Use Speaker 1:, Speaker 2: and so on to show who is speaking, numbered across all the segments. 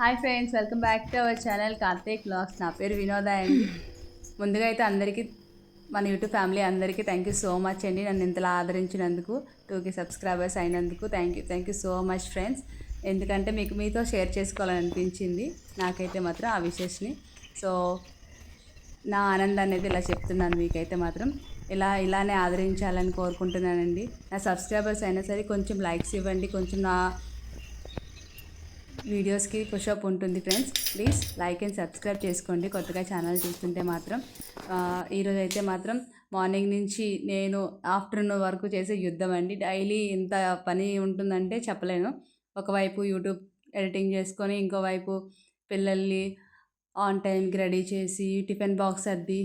Speaker 1: Hi friends welcome back to our channel Karthik blogs. నా పేరు వినోద అండి. ముందుగా అయితే అందరికీ మన యూట్యూబ్ ఫ్యామిలీ అందరికీ థ్యాంక్ యూ సో మచ్ అండి నన్ను ఇంతలా ఆదరించినందుకు. టూకి సబ్స్క్రైబర్స్ అయినందుకు thank you thank you so much friends ఎందుకంటే మీకు మీతో షేర్ చేసుకోవాలని అనిపించింది. నాకైతే మాత్రం ఆ విషెస్ని సో నా ఆనందాన్ని అయితే ఇలా చెప్తున్నాను మీకైతే మాత్రం. ఇలా ఇలానే ఆదరించాలని కోరుకుంటున్నానండి. నా సబ్స్క్రైబర్స్ అయినా సరే కొంచెం లైక్స్ ఇవ్వండి. కొంచెం నా వీడియోస్కి పుషప్ ఉంటుంది friends. Please like and subscribe చేసుకోండి. కొత్తగా ఛానల్ చూస్తుంటే మాత్రం. ఈరోజు అయితే మాత్రం మార్నింగ్ నుంచి నేను ఆఫ్టర్నూన్ వరకు చేసే యుద్ధం అండి. డైలీ ఇంత పని ఉంటుందంటే చెప్పలేను. ఒకవైపు యూట్యూబ్ ఎడిటింగ్ చేసుకొని ఇంకోవైపు పిల్లల్ని ఆన్ టైంకి రెడీ చేసి టిఫిన్ బాక్స్ అద్ది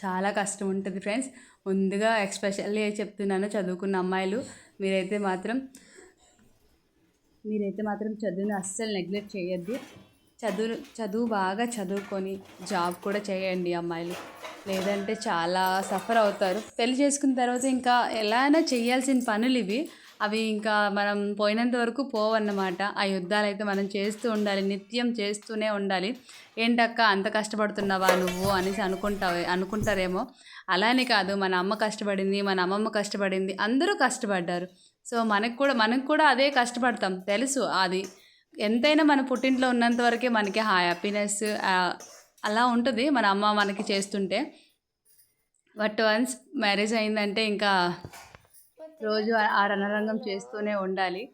Speaker 1: చాలా కష్టం ఉంటుంది ఫ్రెండ్స్. ముందుగా ఎక్స్పెషల్లీ చెప్తున్నాను చదువుకున్న అమ్మాయిలు. మీరైతే మాత్రం మీరైతే మాత్రం చదువుని అస్సలు నెగ్లెక్ట్ చేయొద్దు. చదువు చదువు బాగా చదువుకొని జాబ్ కూడా చేయండి అమ్మాయిలు. లేదంటే చాలా సఫర్ అవుతారు. పెళ్ళి చేసుకున్న తర్వాత ఇంకా ఎలా అయినా చేయాల్సిన పనులు ఇవి. అవి ఇంకా మనం పోయినంత వరకు పోవన్నమాట. ఆ యుద్ధాలు అయితే మనం చేస్తూ ఉండాలి నిత్యం చేస్తూనే ఉండాలి. ఏంటక్క అంత కష్టపడుతున్నావా నువ్వు అనేసి అనుకుంటావు అనుకుంటారేమో. అలానే కాదు మన అమ్మ కష్టపడింది మన అమ్మమ్మ కష్టపడింది అందరూ కష్టపడ్డారు. సో మనకు కూడా మనకు కూడా అదే కష్టపడతాం తెలుసు అది. ఎంతైనా మన పుట్టింట్లో ఉన్నంత వరకే మనకి హ్యాపీనెస్ అలా ఉంటుంది. మన అమ్మ మనకి చేస్తుంటే. బట్ వన్స్ మ్యారేజ్ అయిందంటే ఇంకా రోజు ఆ- రణరంగం చేస్తూనే ఉండాలి.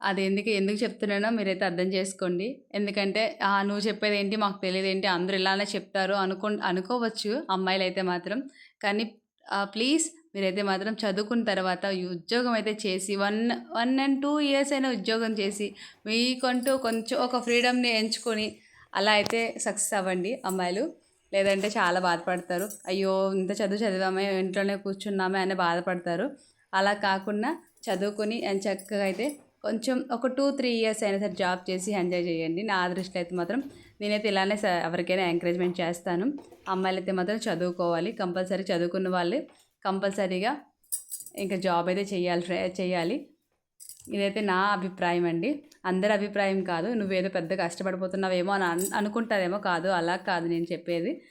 Speaker 1: అది ఎందుకు ఎందుకు చెప్తున్నానో మీరైతే అర్థం చేసుకోండి. ఎందుకంటే "ఆ, నువ్వు చెప్పేది ఏంటి మాకు తెలియదు ఏంటి అందరూ ఇలానే చెప్తారు అనుకో అనుకోవచ్చు అమ్మాయిలు అయితే మాత్రం. కానీ ప్లీజ్ మీరైతే మాత్రం చదువుకున్న తర్వాత ఉద్యోగం అయితే చేసి one one and two years అయినా ఉద్యోగం చేసి మీకంటూ కొంచెం ఒక ఫ్రీడమ్ని ఎంచుకొని అలా అయితే సక్సెస్ అవ్వండి అమ్మాయిలు. లేదంటే చాలా బాధపడతారు. అయ్యో ఇంత చదువు చదివామే ఇంట్లోనే కూర్చున్నామే అని బాధపడతారు. అలా కాకుండా చదువుకొని అండ్ చక్కగా అయితే కొంచెం ఒక టూ త్రీ ఇయర్స్ అయినా సరే జాబ్ చేసి ఎంజాయ్ చేయండి. నా దృష్టిలో అయితే మాత్రం నేనైతే ఇలానే ఎవరికైనా ఎంకరేజ్మెంట్ చేస్తాను. అమ్మాయిలు అయితే మాత్రం చదువుకోవాలి. కంపల్సరీ చదువుకున్న వాళ్ళు కంపల్సరీగా ఇంకా జాబ్ అయితే చేయాలి చేయాలి. ఇదైతే నా అభిప్రాయం అండి. అందరి అభిప్రాయం కాదు. నువ్వేదో పెద్ద కష్టపడిపోతున్నావేమో అని అన్- అనుకుంటారేమో కాదు. అలా కాదు నేను చెప్పేది.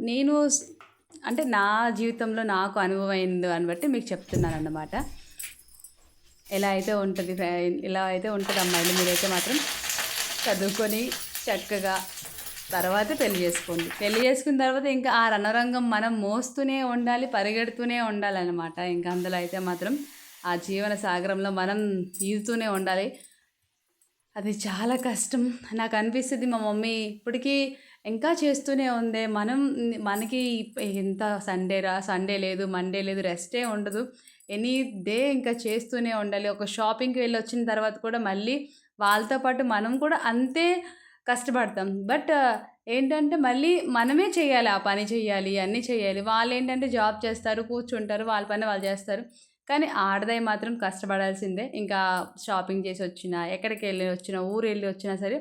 Speaker 1: నేను అంటే నా జీవితంలో నాకు అనుభవం అయింది అని బట్టి మీకు చెప్తున్నాను అన్నమాట ఎలా అయితే ఉంటుంది ఇలా అయితే ఉంటుంది అమ్మాయిలు. మీరైతే మాత్రం చదువుకొని చక్కగా తర్వాత పెళ్ళి చేసుకోండి. పెళ్ళి చేసుకున్న తర్వాత ఇంకా ఆ రణరంగం మనం మోస్తూనే ఉండాలి పరిగెడుతూనే ఉండాలన్నమాట. ఇంకా అందులో అయితే మాత్రం ఆ జీవన సాగరంలో మనం ఈదుతూనే ఉండాలి. అది చాలా కష్టం. నాకు అనిపిస్తుంది మా మమ్మీ ఇప్పటికీ ఇంకా చేస్తూనే ఉంది. మనం మనకి ఎంత సండే రా సండే లేదు మండే లేదు రెస్టే ఉండదు. ఎనీ డే ఇంకా చేస్తూనే ఉండాలి. ఒక షాపింగ్కి వెళ్ళి వచ్చిన తర్వాత కూడా మళ్ళీ వాళ్ళతో పాటు మనం కూడా అంతే కష్టపడతాం. బట్ ఏంటంటే మళ్ళీ మనమే చేయాలి. ఆ పని చేయాలి అన్నీ చేయాలి. వాళ్ళు ఏంటంటే జాబ్ చేస్తారు కూర్చుంటారు వాళ్ళ పని వాళ్ళు చేస్తారు. కానీ ఆడదై మాత్రం కష్టపడాల్సిందే. ఇంకా షాపింగ్ చేసి వచ్చినా ఎక్కడికి వెళ్ళి వచ్చినా ఊరు వెళ్ళి వచ్చినా సరే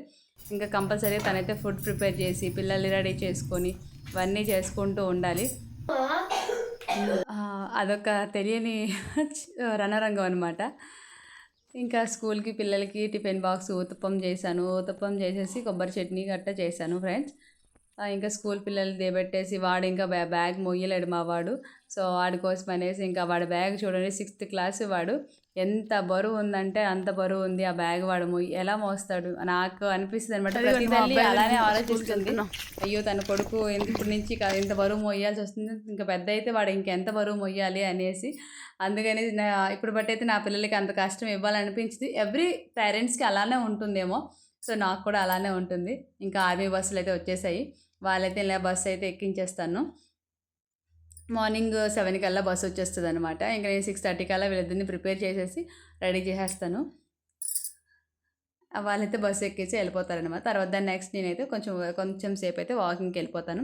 Speaker 1: ఇంకా కంపల్సరీ తనైతే ఫుడ్ ప్రిపేర్ చేసి పిల్లల్ని రెడీ చేసుకొని ఇవన్నీ చేసుకుంటూ ఉండాలి. అదొక తెలియని రణరంగం అనమాట ఇంకా స్కూల్కి పిల్లలకి టిఫిన్ బాక్స్ ఊతప్పం చేశాను. ఊతప్పం చేసేసి కొబ్బరి చట్నీ గట్ట చేశాను ఫ్రెండ్స్. ఇంకా స్కూల్ పిల్లలు దేబెట్టేసి వాడు ఇంకా బ్యా బ్యాగ్ మొయ్యలేడు మా వాడు. సో వాడి కోసం అనేసి ఇంకా వాడి బ్యాగ్ చూడండి సిక్స్త్ క్లాస్ వాడు. ఎంత బరువు ఉందంటే అంత బరువు ఉంది ఆ బ్యాగ్ వాడు ఎలా మోస్తాడు? నాకు అనిపిస్తుంది అనమాట ప్రతి తల్లి అలానే ఆలోచిస్తుంది. అయ్యో తన కొడుకు ఇప్పటి నుంచి ఇంత బరువు మొయ్యాల్సి వస్తుంది? ఇంకా పెద్ద అయితే వాడు ఇంకెంత బరువు మొయ్యాలి అనేసి అందుకని ఇప్పుడు బట్టి అయితే నా పిల్లలకి అంత కష్టం ఇవ్వాలనిపించింది. ఎవ్రీ పేరెంట్స్కి అలానే ఉంటుందేమో. సో నాకు కూడా అలానే ఉంటుంది. ఇంకా ఆర్మీ బస్సులు అయితే వచ్చేసాయి. వాళ్ళైతే ఇలా బస్సు అయితే ఎక్కించేస్తాను. మార్నింగ్ సెవెన్ కల్లా బస్సు వచ్చేస్తుంది అనమాట ఇంకా నేను సిక్స్ థర్టీ కల్లా వీళ్ళిద్దరిని ప్రిపేర్ చేసేసి రెడీ చేసేస్తాను. వాళ్ళైతే బస్సు ఎక్కేసి వెళ్ళిపోతారనమాట. తర్వాత దాన్ని నెక్స్ట్ నేనైతే కొంచెం కొంచెం సేపు అయితే వాకింగ్కి వెళ్ళిపోతాను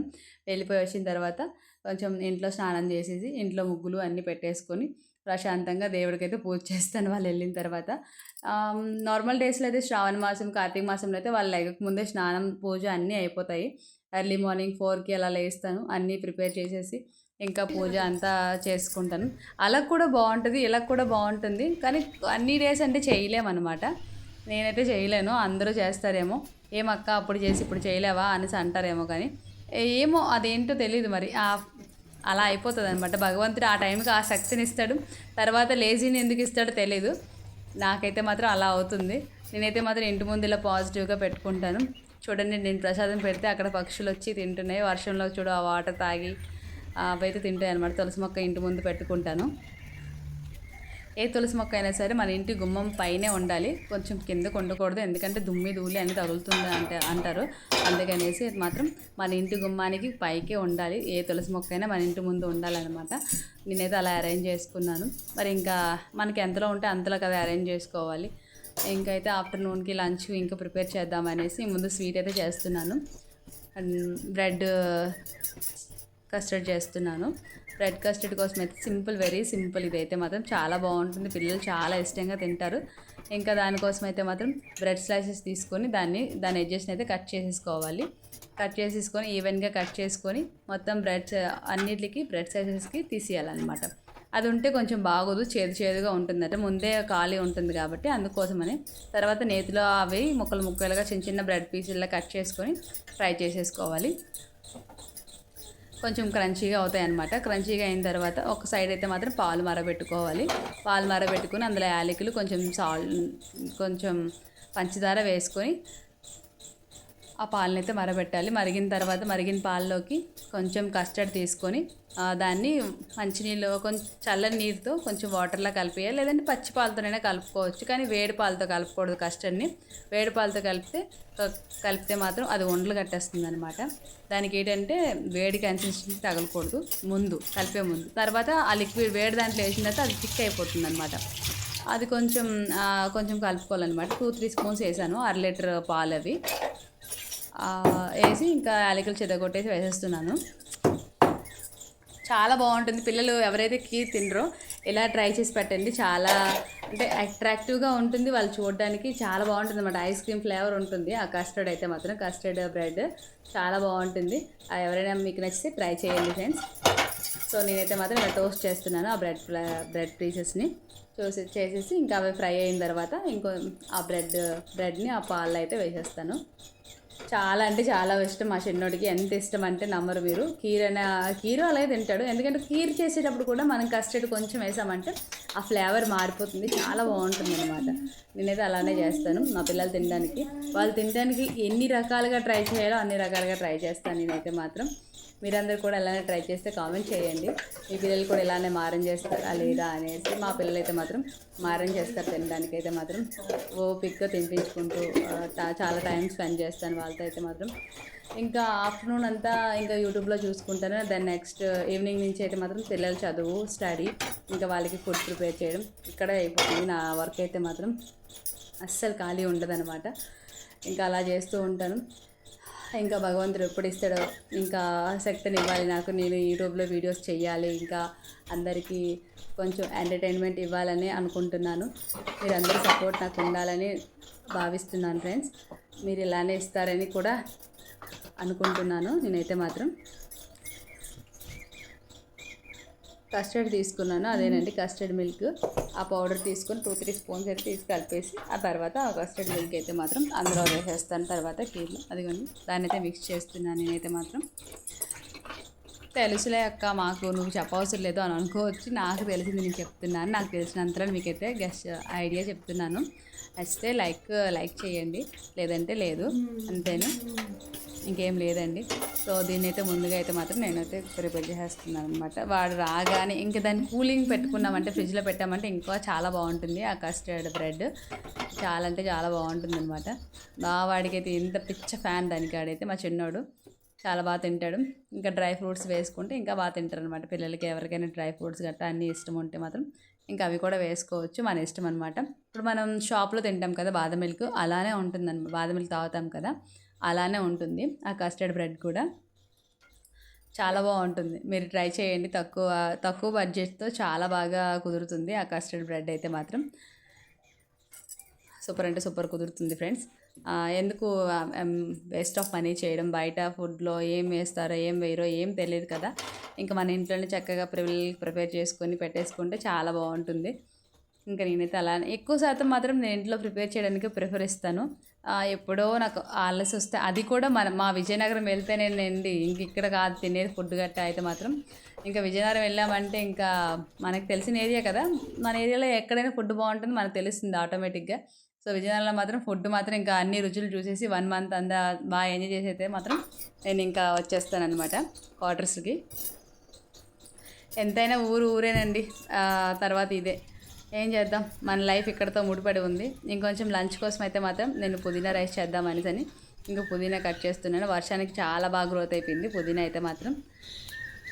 Speaker 1: వెళ్ళిపోయి వచ్చిన తర్వాత కొంచెం ఇంట్లో స్నానం చేసేసి ఇంట్లో ముగ్గులు అన్నీ పెట్టేసుకొని ప్రశాంతంగా దేవుడికైతే పూజ చేస్తాను వాళ్ళు వెళ్ళిన తర్వాత. నార్మల్ డేస్లో అయితే శ్రావణ మాసం కార్తీక మాసంలో అయితే వాళ్ళు లేక ముందే స్నానం పూజ అన్నీ అయిపోతాయి. ఎర్లీ మార్నింగ్ ఫోర్కి అలా లేస్తాను. అన్నీ ప్రిపేర్ చేసేసి ఇంకా పూజ అంతా చేసుకుంటాను. అలా కూడా బాగుంటుంది ఇలా కూడా బాగుంటుంది. కానీ అన్ని డేస్ అంటే చేయలేమన్నమాట. నేనైతే చేయలేను అందరూ చేస్తారేమో. ఏమక్క అప్పుడు చేసి ఇప్పుడు చేయలేవా అనేసి అంటారేమో కానీ ఏమో అదేంటో తెలియదు మరి. ఆ అలా అయిపోతుంది అనమాట భగవంతుడు ఆ టైంకి ఆ శక్తిని ఇస్తాడు తర్వాత లేజీని ఎందుకు ఇస్తాడో తెలీదు. నాకైతే మాత్రం అలా అవుతుంది. నేనైతే మాత్రం ఇంటి ముందు ఇలా పాజిటివ్గా పెట్టుకుంటాను. చూడండి నేను ప్రసాదం పెడితే అక్కడ పక్షులు వచ్చి తింటున్నాయి. వర్షంలో చూడు ఆ వాటర్ తాగి అవైతే తింటాయి అనమాట తులసి మొక్క ఇంటి ముందు పెట్టుకుంటాను. ఏ తులసి మొక్క అయినా సరే మన ఇంటి గుమ్మం పైనే ఉండాలి. కొంచెం కిందకు ఉండకూడదు ఎందుకంటే దుమ్మి ధూళి అనేది తగులుతుంది అంటే అంటారు. అందుకనేసి మాత్రం మన ఇంటి గుమ్మానికి పైకే ఉండాలి. ఏ తులసి మొక్క అయినా మన ఇంటి ముందు ఉండాలన్నమాట. నేనైతే అలా అరేంజ్ చేసుకున్నాను. మరి ఇంకా మనకి ఎంతలో ఉంటే అంతలో కదా అరేంజ్ చేసుకోవాలి. ఇంకైతే ఆఫ్టర్నూన్కి లంచ్ ఇంకా ప్రిపేర్ చేద్దామనేసి ముందు స్వీట్ అయితే చేస్తున్నాను. బ్రెడ్ కస్టర్డ్ చేస్తున్నాను. బ్రెడ్ కస్టర్డ్ కోసం అయితే సింపుల్ వెరీ సింపుల్ ఇదైతే మాత్రం చాలా బాగుంటుంది. పిల్లలు చాలా ఇష్టంగా తింటారు. ఇంకా దానికోసం అయితే మాత్రం బ్రెడ్ స్లైసెస్ తీసుకొని దాన్ని దాని ఎడ్జెస్ని అయితే కట్ చేసేసుకోవాలి. కట్ చేసేసుకొని ఈవెన్గా కట్ చేసుకొని మొత్తం బ్రెడ్ అన్నిటికి బ్రెడ్ స్లైసెస్కి తీసేయాలన్నమాట. అది ఉంటే కొంచెం బాగోదు చేదు చేదుగా ఉంటుందట. ముందే ఖాళీ ఉంటుంది కాబట్టి అందుకోసమని. తర్వాత నేతిలో అవి ముక్కలు ముక్కలుగా చిన్న చిన్న బ్రెడ్ పీసుల్లో కట్ చేసుకొని ఫ్రై చేసేసుకోవాలి. కొంచెం క్రంచీగా అవుతాయి అనమాట క్రంచీగా అయిన తర్వాత ఒక సైడ్ అయితే మాత్రం పాలు మరబెట్టుకోవాలి పాలు మరబెట్టుకుని అందులో యాలకులు కొంచెం సాల్ట్ కొంచెం పంచదార వేసుకొని ఆ పాలని అయితే మరబెట్టాలి. మరిగిన తర్వాత మరిగిన పాలలోకి కొంచెం కస్టర్డ్ తీసుకొని దాన్ని మంచినీళ్ళు కొంచెం చల్లని నీరుతో కొంచెం వాటర్లా కలిపేయాలి. లేదంటే పచ్చి పాలతోనైనా కలుపుకోవచ్చు. కానీ వేడి పాలతో కలపకూడదు కస్టర్డ్ని. వేడి పాలతో కలిపితే కలిపితే మాత్రం అది ఒండ్లు కట్టేస్తుంది అనమాట దానికి ఏంటంటే వేడి కన్సిస్టెన్సీ తగలకూడదు. ముందు కలిపే ముందు. తర్వాత ఆ లిక్విడ్ వేడి దాంట్లో వేసిన తర్వాత అది థిక్ అయిపోతుంది అనమాట అది కొంచెం కొంచెం కలుపుకోవాలన్నమాట. టూ త్రీ స్పూన్స్ వేసాను. అర లీటర్ పాలు అవి వేసి ఇంకా యాలకులు చెదగొట్టేసి వేసేస్తున్నాను. చాలా బాగుంటుంది. పిల్లలు ఎవరైతే కీర్ తినరో ఇలా ట్రై చేసి పెట్టండి. చాలా అంటే అట్రాక్టివ్గా ఉంటుంది. వాళ్ళు చూడడానికి చాలా బాగుంటుంది అనమాట ఐస్ క్రీమ్ ఫ్లేవర్ ఉంటుంది. ఆ కస్టర్డ్ అయితే మాత్రం కస్టర్డ్ బ్రెడ్ చాలా బాగుంటుంది. ఎవరైనా మీకు నచ్చితే ట్రై చేయండి ఫ్రెండ్స్. సో నేనైతే మాత్రం ఇలా టోస్ట్ చేస్తున్నాను. ఆ బ్రెడ్ బ్రెడ్ పీసెస్ని చూసి చేసేసి ఇంకా అవి ఫ్రై అయిన తర్వాత ఇంకో ఆ బ్రెడ్ బ్రెడ్ని ఆ పాలు అయితే వేసేస్తాను. చాలా అంటే చాలా ఇష్టం మా చిన్నోడికి. ఎంత ఇష్టం అంటే నమ్మరు మీరు. కీర్ అనే కీరు అలాగే తింటాడు. ఎందుకంటే కీర్ చేసేటప్పుడు కూడా మనం కస్టర్డ్ కొంచెం వేసామంటే ఆ ఫ్లేవర్ మారిపోతుంది. చాలా బాగుంటుంది అనమాట నేనైతే అలానే చేస్తాను మా పిల్లలు తినడానికి. వాళ్ళు తినడానికి ఎన్ని రకాలుగా ట్రై చేయాలో అన్ని రకాలుగా ట్రై చేస్తాను నేనైతే మాత్రం. మీరందరూ కూడా ఇలానే ట్రై చేస్తే కామెంట్ చేయండి. మీ పిల్లలు కూడా ఇలానే మారం చేస్తారా లేదా అనేసి మా పిల్లలు అయితే మాత్రం మారం చేస్తారు తినడానికి అయితే మాత్రం. ఓపిక్గా తినిపించుకుంటూ చాలా టైం స్పెండ్ చేస్తాను వాళ్ళతో అయితే మాత్రం. ఇంకా ఆఫ్టర్నూన్ అంతా ఇంకా యూట్యూబ్లో చూసుకుంటాను. దాని నెక్స్ట్ ఈవినింగ్ నుంచి అయితే మాత్రం పిల్లలు చదువు స్టడీ ఇంకా వాళ్ళకి ఫుడ్ ప్రిపేర్ చేయడం. ఇక్కడే అయిపోతుంది. నా వర్క్ అయితే మాత్రం అస్సలు ఖాళీ ఉండదనమాట ఇంకా అలా చేస్తూ ఉంటాను. ఇంకా భగవంతుడు ఎప్పుడు ఇస్తాడో ఇంకా శక్తిని ఇవ్వాలి నాకు. నేను యూట్యూబ్లో వీడియోస్ చేయాలి ఇంకా అందరికీ కొంచెం ఎంటర్టైన్మెంట్ ఇవ్వాలని అనుకుంటున్నాను. మీరందరూ సపోర్ట్ నాకు ఉండాలని భావిస్తున్నాను ఫ్రెండ్స్. మీరు ఇలానే ఇస్తారని కూడా అనుకుంటున్నాను. నేనైతే మాత్రం కస్టర్డ్ తీసుకున్నాను. అదేనండి కస్టర్డ్ మిల్క్. ఆ పౌడర్ తీసుకొని టూ త్రీ స్పూన్స్ అయితే తీసి కలిపేసి ఆ తర్వాత ఆ కస్టర్డ్ మిల్క్ అయితే మాత్రం అందులో వేసేస్తాను. తర్వాత కీర్లు. అదిగోండి దాన్ని అయితే మిక్స్ చేస్తున్నాను నేనైతే మాత్రం. తెలుసులే అక్క మాకు నువ్వు చెప్పవసరం లేదు అని అనుకోవచ్చు. నాకు తెలిసింది నేను చెప్తున్నాను. నాకు తెలిసినంతలో మీకైతే గెస్ట్ ఐడియా చెప్తున్నాను. నచ్చితే లైక్ లైక్ చేయండి. లేదంటే లేదు. అంతేనా? ఇంకేం లేదండి. సో దీన్ని అయితే ముందుగా అయితే మాత్రం నేనైతే ప్రిపేర్ చేసేస్తున్నాను అనమాట వాడు రాగానే ఇంకా దాన్ని కూలింగ్ పెట్టుకున్నామంటే ఫ్రిడ్జ్లో పెట్టామంటే ఇంకా చాలా బాగుంటుంది. ఆ కస్టర్డ్ బ్రెడ్ చాలా అంటే చాలా బాగుంటుంది అనమాట బాగా వాడికైతే ఇంత పిచ్చ ఫ్యాన్ దానికి ఆడైతే మా చిన్నోడు చాలా బాగా తింటాడు. ఇంకా డ్రై ఫ్రూట్స్ వేసుకుంటే ఇంకా బాగా తింటారు అనమాట పిల్లలకి ఎవరికైనా డ్రై ఫ్రూట్స్ గట్టా అన్నీ ఇష్టం ఉంటే మాత్రం ఇంకా అవి కూడా వేసుకోవచ్చు మన ఇష్టం అనమాట ఇప్పుడు మనం షాప్లో తింటాం కదా బాదం మిల్క్ అలానే ఉంటుంది అనమాట బాదం మిల్క్ తాగుతాం కదా అలానే ఉంటుంది. ఆ కస్టర్డ్ బ్రెడ్ కూడా. చాలా బాగుంటుంది. మీరు ట్రై చేయండి. తక్కువ తక్కువ బడ్జెట్తో చాలా బాగా కుదురుతుంది ఆ కస్టర్డ్ బ్రెడ్ అయితే మాత్రం. సూపర్ అంటే సూపర్ కుదురుతుంది ఫ్రెండ్స్. ఎందుకు వేస్ట్ ఆఫ్ మనీ చేయడం బయట ఫుడ్లో ఏం వేస్తారో ఏం వేయరో ఏం తెలియదు కదా. ఇంకా మన ఇంట్లోనే చక్కగా పిల్లలకి ప్రిపేర్ చేసుకొని పెట్టేసుకుంటే చాలా బాగుంటుంది. ఇంకా నేనైతే అలా ఎక్కువ శాతం మాత్రం నేను ఇంట్లో ప్రిపేర్ చేయడానికి ప్రిఫర్ ఇస్తాను ఎప్పుడో నాకు ఆలస్ వస్తే అది కూడా మన మా విజయనగరం వెళ్తేనేనండి ఇంక ఇక్కడ కాదు తినేది ఫుడ్ గట్ట అయితే మాత్రం. ఇంకా విజయనగరం వెళ్ళామంటే ఇంకా మనకు తెలిసిన ఏరియా కదా. మన ఏరియాలో ఎక్కడైనా ఫుడ్ బాగుంటుంది మనకు తెలుస్తుంది ఆటోమేటిక్గా సో విజయనగరంలో మాత్రం ఫుడ్ మాత్రం ఇంకా అన్ని రుచులు చూసేసి వన్ మంత్ అంతా బాగా ఎంజాయ్ చేసి అయితే మాత్రం నేను ఇంకా వచ్చేస్తాను అనమాట క్వార్టర్స్కి ఎంతైనా ఊరు ఊరేనండి. తర్వాత ఇదే. ఏం చేద్దాం? మన లైఫ్ ఇక్కడతో ముడిపడి ఉంది. ఇంకొంచెం లంచ్ కోసం అయితే మాత్రం నేను పుదీనా రైస్ చేద్దాం అనేసి ఇంకా పుదీనా కట్ చేస్తున్నాను. వర్షానికి చాలా బాగా గ్రోత్ అయిపోయింది. పుదీనా అయితే మాత్రం.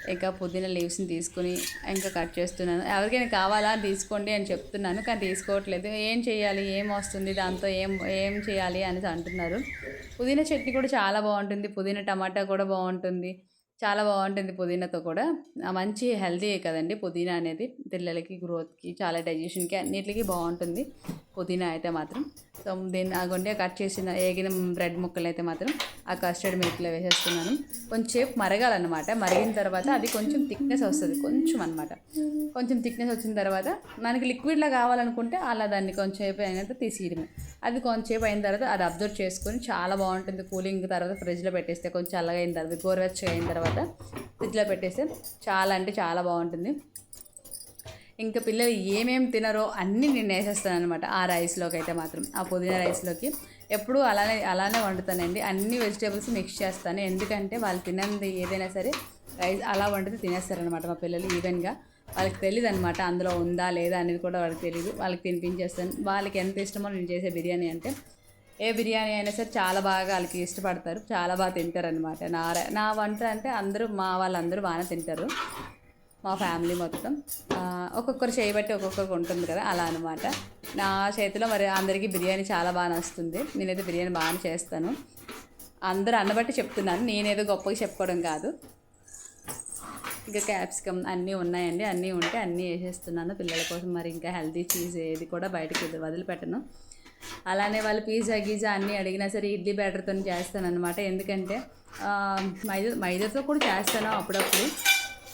Speaker 1: ఇంకా పుదీనా లీవ్స్ని తీసుకుని ఇంకా కట్ చేస్తున్నాను. ఎవరికైనా కావాలా తీసుకోండి అని చెప్తున్నాను కానీ తీసుకోవట్లేదు. ఏం చేయాలి? ఏం వస్తుంది? దాంతో ఏం ఏం చేయాలి? అనేసి అంటున్నారు. పుదీనా చట్నీ కూడా చాలా బాగుంటుంది. పుదీనా టమాటా కూడా బాగుంటుంది. చాలా బాగుంటుంది పుదీనాతో కూడా. మంచి హెల్తీ కదండి పుదీనా అనేది. పిల్లలకి గ్రోత్కి చాలా డైజెషన్కి అన్నిటికీ బాగుంటుంది పుదీనా అయితే మాత్రం. సో దీన్ని ఆ గుండె కట్ చేసిన ఏగిన బ్రెడ్ ముక్కలు అయితే మాత్రం ఆ కస్టర్డ్ మిల్క్లో వేసేస్తున్నాను. కొంచెంసేపు మరగాలన్నమాట. మరిగిన తర్వాత అది కొంచెం థిక్నెస్ వస్తుంది. కొంచెం అనమాట కొంచెం థిక్నెస్ వచ్చిన తర్వాత మనకి లిక్విడ్లా కావాలనుకుంటే అలా దాన్ని కొంచెంసేపు అయిన తీసేయడమే. అది కొంచెంసేపు అయిన తర్వాత అది అబ్జర్వ్ చేసుకొని చాలా బాగుంటుంది. కూలింగ్ తర్వాత ఫ్రిడ్జ్లో పెట్టేస్తే కొంచెం చల్లగా అయిన తర్వాత గోరువెచ్చగా అయిన తర్వాత ఫ్రిడ్జ్లో పెట్టేస్తే చాలా అంటే చాలా బాగుంటుంది. ఇంకా పిల్లలు ఏమేమి తినరో అన్నీ నేను వేసేస్తాను అనమాట ఆ రైస్లోకి అయితే మాత్రం ఆ పుదీనా రైస్లోకి. ఎప్పుడు అలానే అలానే వండుతానండి. అన్ని వెజిటేబుల్స్ మిక్స్ చేస్తాను. ఎందుకంటే వాళ్ళు తినంది ఏదైనా సరే రైస్ అలా వండితే తినేస్తారనమాట మా పిల్లలు ఈవెన్గా. వాళ్ళకి తెలియదు అనమాట అందులో ఉందా లేదా అనేది కూడా వాళ్ళకి తెలియదు వాళ్ళకి తినిపించేస్తాను. వాళ్ళకి ఎంత ఇష్టమో నేను చేసే బిర్యానీ అంటే ఏ బిర్యానీ అయినా సరే చాలా బాగా వాళ్ళకి ఇష్టపడతారు. చాలా బాగా తింటారు అనమాట నా నా వంట అంటే అందరూ మా వాళ్ళందరూ బాగానే తింటారు. మా ఫ్యామిలీ మొత్తం. ఒక్కొక్కరు చేయబట్టి ఒక్కొక్కరికి ఉంటుంది కదా అలా అనమాట నా చేతిలో మరి అందరికీ బిర్యానీ చాలా బాగా నచ్చుతుంది. నేనైతే బిర్యానీ బాగానే చేస్తాను. అందరూ అన్నబట్టి చెప్తున్నాను నేనేదో గొప్పగా చెప్పుకోవడం కాదు. ఇంకా క్యాప్సికమ్ అన్నీ ఉన్నాయండి. అన్నీ ఉంటే అన్నీ వేసేస్తున్నాను పిల్లల కోసం. మరి ఇంకా హెల్తీ చీజ్ ఏది కూడా బయటకి వదిలిపెట్టను. అలానే వాళ్ళు పిజ్జా గీజా అన్నీ అడిగినా సరే ఇడ్లీ బ్యాటర్తో చేస్తాను అనమాట ఎందుకంటే మైదా మైదాతో కూడా చేస్తాను అప్పుడప్పుడు.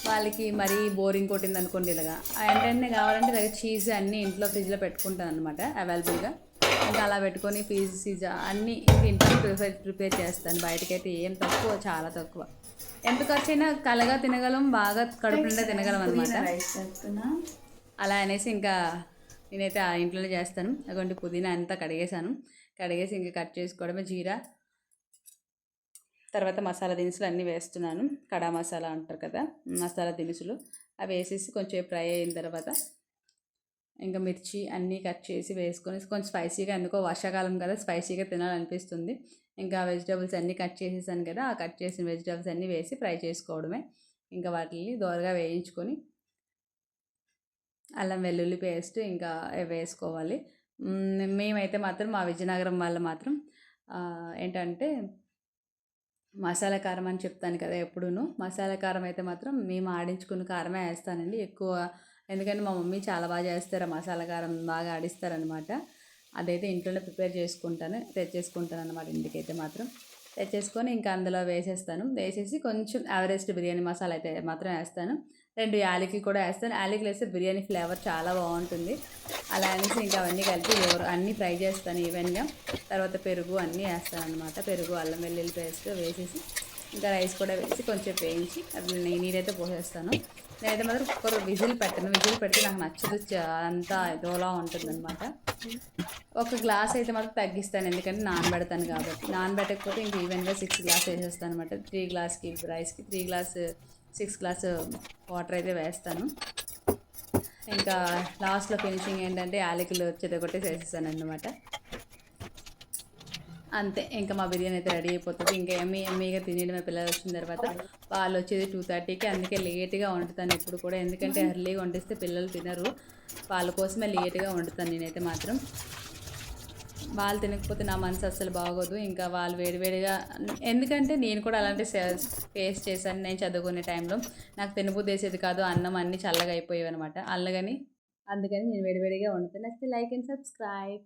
Speaker 1: వాళ్ళకి మరీ బోరింగ్ కొట్టింది అనుకోండి ఇలాగా. ఏంటంటే కావాలంటే ఇలాగ చీజ్ అన్నీ ఇంట్లో ఫ్రిడ్జ్లో పెట్టుకుంటాను అనమాట అవైలబుల్గా. ఇంకా అలా పెట్టుకొని పీజ్ సీజా అన్నీ ఇంక ఇంట్లో ప్రిపేర్ ప్రిపేర్ చేస్తాను. బయటకైతే ఏం తక్కువ చాలా తక్కువ. ఎంత ఖర్చు అయినా కలగా తినగలం బాగా కడుపు నిండా తినగలం అనమాట అలా అనేసి ఇంకా నేనైతే ఆ ఇంట్లోనే చేస్తాను. అటువంటి పుదీనా అంతా కడిగేసాను కడిగేసి ఇంకా కట్ చేసుకోవడమే జీరా. తర్వాత మసాలా దినుసులు అన్నీ వేస్తున్నాను. కడా మసాలా అంటారు కదా మసాలా దినుసులు. అవి వేసేసి కొంచెం ఫ్రై అయిన తర్వాత ఇంకా మిర్చి అన్నీ కట్ చేసి వేసుకొని కొంచెం స్పైసీగా ఎందుకో వర్షాకాలం కదా స్పైసీగా తినాలనిపిస్తుంది. ఇంకా వెజిటేబుల్స్ అన్నీ కట్ చేసేసాను కదా ఆ కట్ చేసిన వెజిటేబుల్స్ అన్నీ వేసి ఫ్రై చేసుకోవడమే. ఇంకా వాటిని దోరగా వేయించుకొని అల్లం వెల్లుల్లి పేస్ట్ ఇంకా వేసుకోవాలి. మేమైతే మాత్రం మా విజయనగరం వాళ్ళు మాత్రం ఏంటంటే మసాలా కారం అని చెప్తాను కదా ఎప్పుడూను. మసాలా కారం అయితే మాత్రం మేము ఆడించుకున్న కారమే వేస్తానండి. ఎక్కువ ఎందుకంటే మా మమ్మీ చాలా బాగా చేస్తారు మసాలా కారం బాగా ఆడిస్తారనమాట అదైతే ఇంట్లోనే ప్రిపేర్ చేసుకుంటాను తెచ్చేసుకుంటాను అనమాట ఇంటికైతే మాత్రం. తెచ్చేసుకొని ఇంకా అందులో వేసేస్తాను. వేసేసి కొంచెం ఎవరెస్ట్ బిర్యానీ మసాలా అయితే మాత్రం వేస్తాను. రెండు యాలకులు కూడా వేస్తాను. యాలకులు వేస్తే బిర్యానీ ఫ్లేవర్ చాలా బాగుంటుంది. అలా అనేసి ఇంకా అవన్నీ కలిపి ఎవరు అన్నీ ఫ్రై చేస్తాను ఈవెన్గా. తర్వాత పెరుగు అన్నీ వేస్తాను అనమాట పెరుగు అల్లం వెల్లుల్లి పేస్ట్ వేసేసి ఇంకా రైస్ కూడా వేసి కొంచెం వేయించి అది నీ- నీరైతే పోసేస్తాను. నేనైతే మాత్రం కుక్కర్ విజిల్ పెట్టను. విజిల్ పెడితే నాకు నచ్చదు. చ- అంతా ఉంటుంది ఉంటుందన్నమాట. ఒక గ్లాస్ అయితే మాత్రం తగ్గిస్తాను. ఎందుకంటే నానబెడతాను కాబట్టి. నానబెట్టకపోతే ఇంక ఈవెన్గా సిక్స్ గ్లాస్ వేసేస్తాను అనమాట త్రీ గ్లాస్కి రైస్కి three glass six glass water అయితే వేస్తాను. ఇంకా లాస్ట్లో ఫినిషింగ్ ఏంటంటే యాలకులు వచ్చేది ఒకటి వేసేసాను అనమాట అంతే. ఇంకా మా బిర్యానీ అయితే రెడీ అయిపోతుంది. ఇంకా ఎమ్మీ ఎమ్మీగా మా పిల్లలు వచ్చిన తర్వాత వాళ్ళు వచ్చేది టూ థర్టీకి అందుకే లేట్గా వండుతాను ఇప్పుడు కూడా. ఎందుకంటే ఎర్లీగా వండిస్తే పిల్లలు తినరు. వాళ్ళ కోసమే లేట్గా వండుతాను నేనైతే మాత్రం. వాళ్ళు తినకపోతే నా మనసు అస్సలు బాగోదు. ఇంకా వాళ్ళు వేడివేడిగా ఎందుకంటే నేను కూడా అలాంటి ఫేస్ చేశాను నేను చదువుకునే టైంలో నాకు తినబుద్ధి వేసేది కాదు. అన్నం అన్నీ చల్లగా అయిపోయేవి అనమాట. అల్లగని అందుకని నేను వేడివేడిగా వండుతాను. నచ్చితే లైక్ అండ్ సబ్స్క్రైబ్